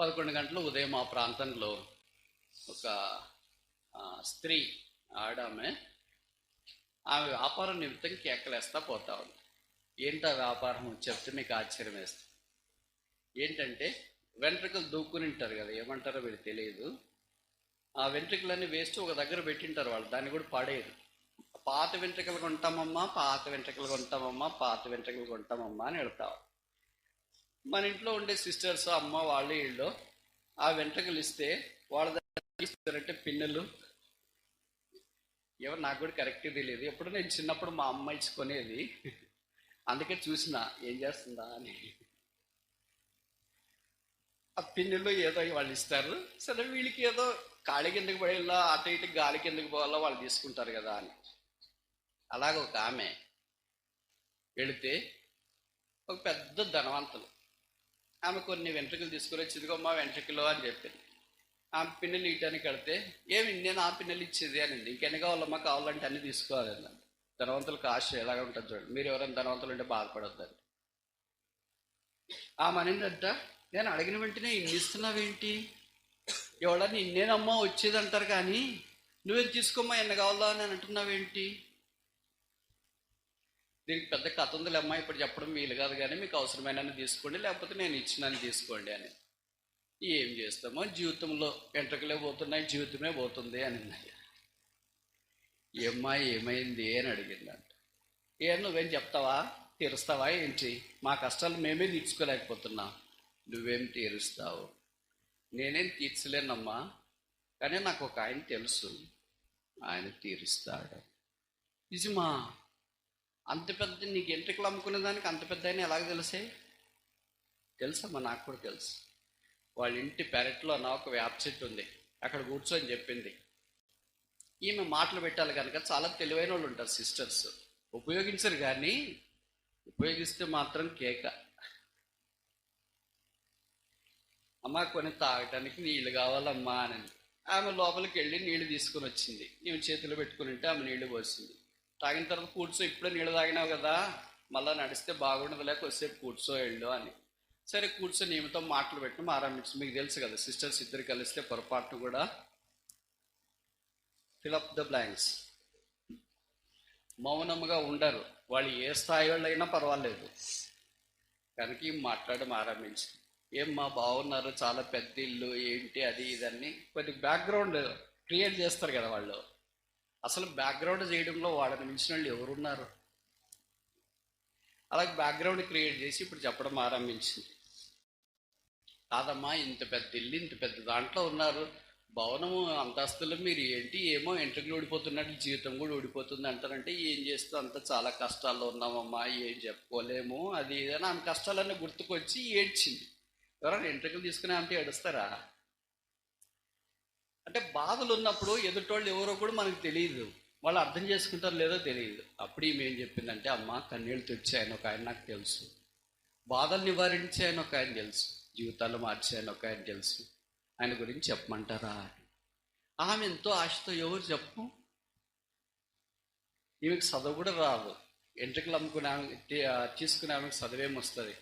పదకొండు గంటలు ఉదయం ఆ ప్రాంతంలో ఒక స్త్రీ ఆడామె ఆమె వ్యాపారం నిమిత్తం కేకలేస్తా పోతా ఉంది. ఏంటి వ్యాపారం? చెప్తే మీకు ఆశ్చర్యం వేస్తుంది ఏంటంటే వెంట్రుకలు దూక్కుని ఉంటారు కదా ఏమంటారో వీళ్ళు తెలియదు. ఆ వెంట్రుకలన్నీ వేస్ట్ ఒక దగ్గర పెట్టింటారు వాళ్ళు దాన్ని కూడా పాడేయరు. పాత వెంట్రుకలు కొంటామమ్మా పాత వెంట్రుకలు కొంటామమ్మా పాత వెంట్రుకలు కొంటామమ్మా అని వెళ్తావు మన ఇంట్లో ఉండే సిస్టర్స్ అమ్మ వాళ్ళు వీళ్ళు ఆ వెంట్రుకలు ఇస్తే వాళ్ళ దగ్గర ఇస్తారంటే పిన్నెలు. ఎవరు నాకు కూడా కరెక్ట్గా తెలియదు. ఎప్పుడు నేను చిన్నప్పుడు మా అమ్మ ఇచ్చుకునేది అందుకే చూసిన ఏం చేస్తుందా అని. ఆ పిన్నెలు ఏదో వాళ్ళు ఇస్తారు. సరే వీళ్ళకి ఏదో కాళి కిందకి పడేలా అటు ఇటు గాలి కిందకి పోవాలో వాళ్ళు తీసుకుంటారు కదా అని. అలాగ ఒక ఆమె వెళితే ఒక పెద్ద ధనవంతులు. ఆమె కొన్ని వెంట్రుకలు తీసుకుని వచ్చి ఇదిగో మా వెంట్రుకలు అని చెప్పింది ఆమె పిన్నెలు ఇయటానికి కడితే ఏమి నేను ఆ పిన్నెలు ఇచ్చేది అనింది. ఇంకెన్ని కావాలమ్మా కావాలంటే అన్ని తీసుకోవాలి అన్నాను ధనవంతులకు ఆశ ఎలాగ ఉంటుంది చూడండి. మీరు ఎవరైనా ధనవంతులు ఉంటే బాధపడొద్దండి ఆమె అనిందంట నేను అడిగిన వెంటనే ఇన్ని ఇస్తున్నావేంటి? ఎవడని ఇన్నేనమ్మా వచ్చేది అంటారు కానీ నువ్వేం తీసుకోమ్మా ఎన్ని కావాలా అని అంటున్నావేంటి? దీనికి పెద్ద కథ ఉంది. అమ్మా ఇప్పుడు చెప్పడం వీలు కాదు కానీ మీకు అవసరమైన తీసుకోండి లేకపోతే నేను ఇచ్చినాను తీసుకోండి అని. ఏం చేస్తామో జీవితంలో వెంట్రుకలే పోతున్నాయి జీవితమే పోతుంది అని ఏమ్మా ఏమైంది అని అడిగిందంట. ఏ నువ్వేం చెప్తావా? తీరుస్తావా ఏంటి? మా కష్టాలు మేమే తీర్చుకోలేకపోతున్నాం. నువ్వేం తీరుస్తావు? నేనేం తీర్చలేనమ్మా. కానీ నాకు ఒక ఆయన తెలుసు. ఆయన తీరుస్తాడు. నిజమా? అంత పెద్ద నీకు ఎంట్రికలు అమ్ముకునే దానికి అంత పెద్ద అయినా ఎలాగ తెలిసే? తెలుసమ్మా నాకు కూడా తెలుసు. వాళ్ళ ఇంటి పెరట్లో నా ఒక వేప చెట్టు ఉంది. అక్కడ కూర్చొని చెప్పింది. ఈమె మాటలు పెట్టాలి కనుక చాలా తెలివైన వాళ్ళు ఉంటారు సిస్టర్స్. ఉపయోగించరు కానీ ఉపయోగిస్తే మాత్రం కేక. అమ్మ కొన్ని తాగటానికి నీళ్ళు కావాలమ్మా అని. ఆమె లోపలికి వెళ్ళి నీళ్ళు తీసుకొని వచ్చింది. ఈమె చేతిలో పెట్టుకుని ఉంటే ఆమె నీళ్ళు పోసింది. తాగిన తర్వాత కూర్చో ఇప్పుడే నీళ్ళు తాగినావు కదా మళ్ళీ నడిస్తే బాగుండదు లేక వచ్చేపు కూర్చో వెళ్ళు అని. సరే కూర్చొని ఈమెతో మాటలు పెట్టడం ఆరంభించు మీకు తెలుసు కదా సిస్టర్స్ ఇద్దరు కలిస్తే పొరపాటు కూడా ఫిలప్ ద బ్లాంక్స్. మౌనముగా ఉండరు. వాళ్ళు ఏ స్థాయి వాళ్ళు అయినా పర్వాలేదు. కనుక మాట్లాడడం ఆరంభించి ఏం మా బాగున్నారు చాలా పెద్ద ఇల్లు ఏంటి అది ఇదన్నీ. కొద్ది బ్యాక్గ్రౌండ్ క్రియేట్ చేస్తారు కదా వాళ్ళు. అసలు బ్యాక్గ్రౌండ్ చేయడంలో వాళ్ళని మించిన వాళ్ళు ఎవరున్నారు? అలాగే బ్యాక్గ్రౌండ్ క్రియేట్ చేసి ఇప్పుడు చెప్పడం ఆరంభించింది. కాదమ్మా ఇంత పెద్ద ఇల్లు ఇంత పెద్ద దాంట్లో ఉన్నారు. భవనము అంతస్తులు మీరు ఏంటి ఏమో ఎంట్రుకలు ఊడిపోతున్నట్టు జీవితం కూడా ఓడిపోతుంది అంటారంటే ఏం చేస్తూ అంత చాలా కష్టాల్లో ఉన్నామమ్మా ఏం చెప్పుకోలేము అది ఏదైనా ఆమె కష్టాలన్నీ గుర్తుకొచ్చి ఏడ్చింది. ఎవరైనా ఎంట్రుకలు తీసుకునే అంటే ఏడుస్తారా? అంటే బాధలు ఉన్నప్పుడు ఎదుటోళ్ళు ఎవరో కూడా మనకు తెలియదు వాళ్ళు అర్థం చేసుకుంటారో లేదో తెలియదు అప్పుడు ఈమె ఏం చెప్పిందంటే అమ్మ కన్నీళ్ళు తెచ్చాయని ఒక ఆయన నాకు తెలుసు. బాధలు నివారించాయని ఒక ఆయన తెలుసు. జీవితాలు మార్చాయని ఒక ఆయన తెలుసు. ఆయన గురించి చెప్పమంటారా? ఆమె ఎంతో ఆశతో ఎవరు చెప్పు? ఈమెకి చదువు కూడా రాదు. ఎంట్రికలు అమ్ముకునే ఆమె తీసుకునే ఆమెకు చదువేమొస్తుంది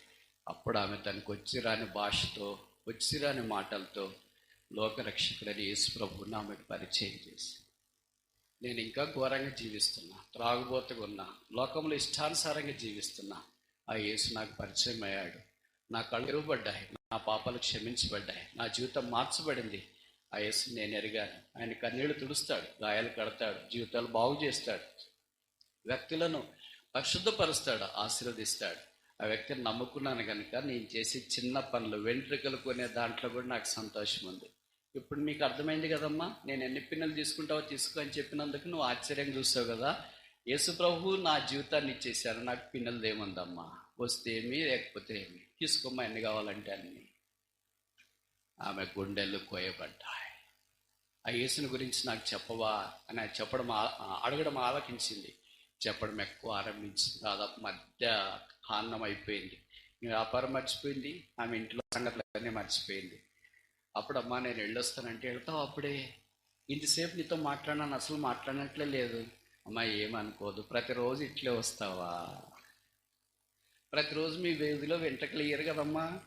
అప్పుడు ఆమె తనకు వచ్చి రాని భాషతో వచ్చి రాని మాటలతో లోకరక్షకుడని యేసు ప్రభు ఆమెకు పరిచయం చేసి నేను ఇంకా ఘోరంగా జీవిస్తున్నా త్రాగుబోతుగా ఉన్నా లోకంలో ఇష్టానుసారంగా జీవిస్తున్నా. ఆ యేసు నాకు పరిచయం అయ్యాడు. నా కళ్ళు ఎరువబడ్డాయి నా పాపాలు క్షమించబడ్డాయి నా జీవితం మార్చబడింది. ఆ యేసు నేను ఎరిగాను. ఆయన కన్నీళ్ళు తుడుస్తాడు గాయాలు కడతాడు జీవితాలు బాగు చేస్తాడు. వ్యక్తులను పరిశుద్ధపరుస్తాడు ఆశీర్వదిస్తాడు. ఆ వ్యక్తిని నమ్ముకున్నాను కనుక నేను చేసే చిన్న పనులు వెంట్రుకలు కొనే దాంట్లో కూడా నాకు సంతోషం ఉంది ఇప్పుడు నీకు అర్థమైంది కదమ్మా? నేను ఎన్ని పిన్నలు తీసుకుంటావో తీసుకో అని చెప్పినందుకు నువ్వు ఆశ్చర్యం చూస్తావు కదా? యేసు ప్రభు నా జీవితాన్ని ఇచ్చేసారు నాకు పిన్నలు ఏముందమ్మా? వస్తే ఏమి లేకపోతే ఏమి? తీసుకోమ్మా ఎన్ని కావాలంటే అన్ని. ఆమె గుండెలు కోయబడ్డాయి. ఆ యేసుని గురించి నాకు చెప్పవా? అని చెప్పడం అడగడం ఆలకించింది. చెప్పడం ఎక్కువ ఆరంభించింది. దాదాపు మధ్య కారణం అయిపోయింది. వ్యాపారం మర్చిపోయింది. ఆమె ఇంట్లో సంగతులన్నీ మర్చిపోయింది. అప్పుడు అమ్మా నేను వెళ్ళొస్తానంటే వెళ్తావు అప్పుడే. ఇంతసేపు నీతో మాట్లాడినాను అసలు మాట్లాడినట్లే లేదు. అమ్మా ఏమనుకోదు. ప్రతిరోజు ఇట్లే వస్తావా? ప్రతిరోజు మీ వేదిలో వెంటకలు ఇయ్యరు కదమ్మా.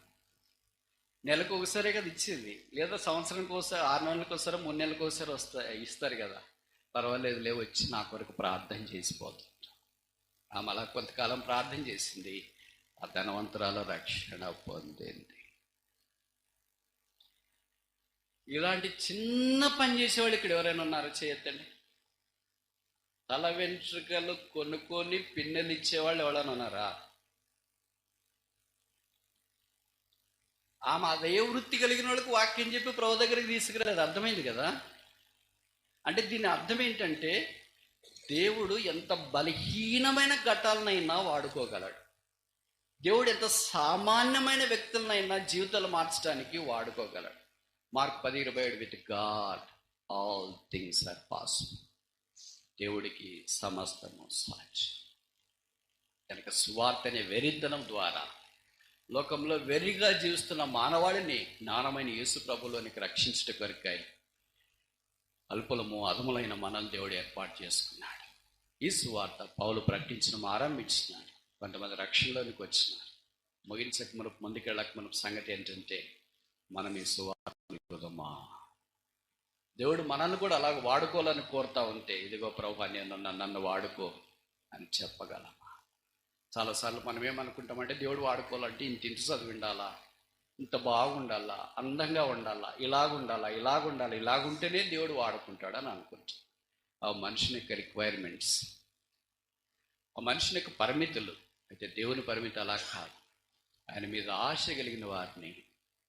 నెలకు ఒకసారి కదా ఇచ్చింది. లేదా సంవత్సరానికి ఒకసారి ఆరు నెలలకు ఒకసారి మూడు నెలలకు ఒకసారి వస్తా ఇస్తారు కదా. పర్వాలేదు లే వచ్చి నా కొరకు ప్రార్థన చేసిపోతుంది ఆమె అలా కొంతకాలం ప్రార్థన చేసింది. ఆ ధనవంతురాలు రక్షణ పొందింది. ఇలాంటి చిన్న పని చేసేవాళ్ళు ఇక్కడ ఎవరైనా ఉన్నారో? చేయొద్దండి. తల వెంట్రుకలు కొనుక్కొని పిన్నెలు ఇచ్చేవాళ్ళు ఎవరైనా ఉన్నారా? ఆమె అదే వృత్తి కలిగిన వాళ్ళకి వాక్యం చెప్పి ప్రభు దగ్గరికి తీసుకురాలేదు. అర్థమైంది కదా? అంటే దీని అర్థం ఏంటంటే దేవుడు ఎంత బలహీనమైన ఘటాలనైనా వాడుకోగలడు. దేవుడు ఎంత సామాన్యమైన వ్యక్తులనైనా జీవితాలు మార్చడానికి వాడుకోగలడు. మార్క్ పది ఇరవై ఏడు with God all things are possible. దేవుడికి సమస్తము సాక్షి కనుక సువార్త అనే వెరిద్దనం ద్వారా లోకంలో వెర్రిగా జీవిస్తున్న మానవాళిని జ్ఞానమైన యేసు ప్రభులోనికి రక్షించట కొరకై అల్పులము అధములైన మనల్ని దేవుడు ఏర్పాటు చేసుకున్నాడు. ఈ సువార్త పౌలు ప్రకటించడం ఆరంభించినాడు. కొంతమంది రక్షణలోనికి వచ్చినారు. ముగించక మనకు ముందుకెళ్ళక మనకు సంగతి ఏంటంటే మనం ఈ సువార్తమా దేవుడు మనల్ని కూడా అలాగ వాడుకోవాలని కోరుతా ఉంటే ఇదిగో ప్రభు నేను నన్ను వాడుకో అని చెప్పగలమా? చాలాసార్లు మనం ఏమనుకుంటామంటే దేవుడు వాడుకోవాలంటే ఇంత ఇంటి చదివి ఉండాలా? ఇంత బాగుండాలా? అందంగా ఉండాలా? ఇలాగుండాలా ఇలాగుండాలా ఇలాగుంటేనే దేవుడు వాడుకుంటాడని అనుకుంటాం. ఆ మనిషిని యొక్క రిక్వైర్మెంట్స్ ఆ మనిషిని యొక్క పరిమితులు. అయితే దేవుని పరిమితి అలా కాదు. ఆయన మీద ఆశ కలిగిన వారిని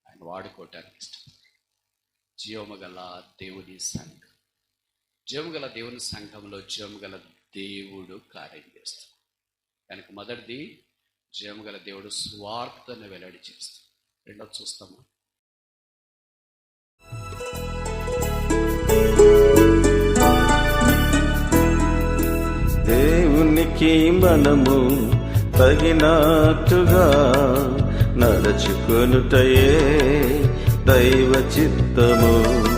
ఆయన వాడుకోవటానికి ఇష్టం జీవముగల దేవుని సంఘం. జీవము దేవుని సంఘంలో జీవము దేవుడు కార్యం చేస్తాడు. దానికి మొదటిది జీవము గల దేవుడు స్వార్థను వెల్లడి చేస్తాడు. రెండోది చూస్తాము? దేవునికి మనము తగినట్టుగా నడుచుకొనుటయే దైవ చిత్తము.